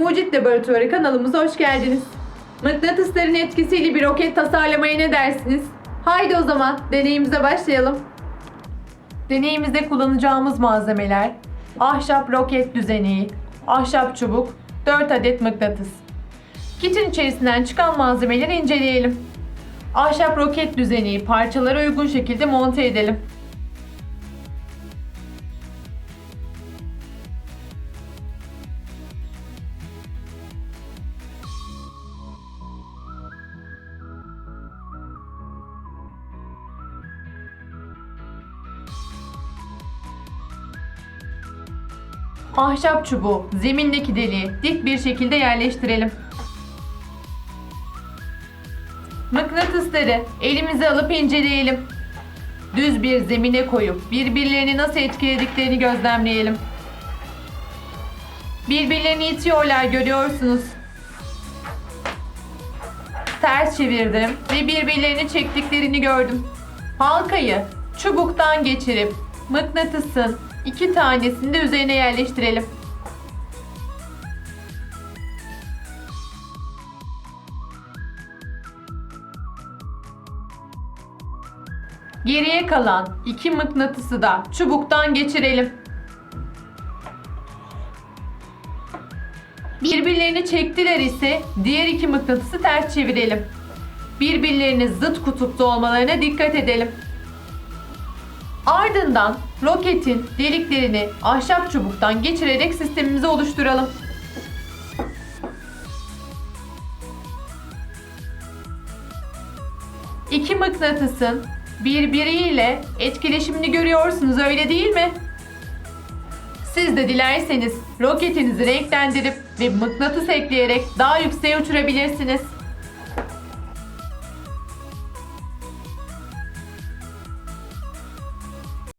Mucit Laboratuvarı kanalımıza hoş geldiniz. Mıknatısların etkisiyle bir roket tasarlamaya ne dersiniz? Haydi o zaman deneyimize başlayalım. Deneyimizde kullanacağımız malzemeler ahşap roket düzeneği, ahşap çubuk, 4 adet mıknatıs. Kitin içerisinden çıkan malzemeleri inceleyelim. Ahşap roket düzeneği parçalara uygun şekilde monte edelim. Ahşap çubuğu zemindeki deliğe dik bir şekilde yerleştirelim. Mıknatısları elimize alıp inceleyelim. Düz bir zemine koyup birbirlerini nasıl etkilediklerini gözlemleyelim. Birbirlerini itiyorlar görüyorsunuz. Ters çevirdim ve birbirlerini çektiklerini gördüm. Halkayı çubuktan geçirip mıknatısın iki tanesini de üzerine yerleştirelim. Geriye kalan iki mıknatısı da çubuktan geçirelim. Birbirlerini çektiler ise diğer iki mıknatısı ters çevirelim. Birbirlerinin zıt kutupta olmalarına dikkat edelim. Ardından roketin deliklerini ahşap çubuktan geçirerek sistemimizi oluşturalım. İki mıknatısın birbiriyle etkileşimini görüyorsunuz öyle değil mi? Siz de dilerseniz roketinizi renklendirip ve mıknatıs ekleyerek daha yükseğe uçurabilirsiniz.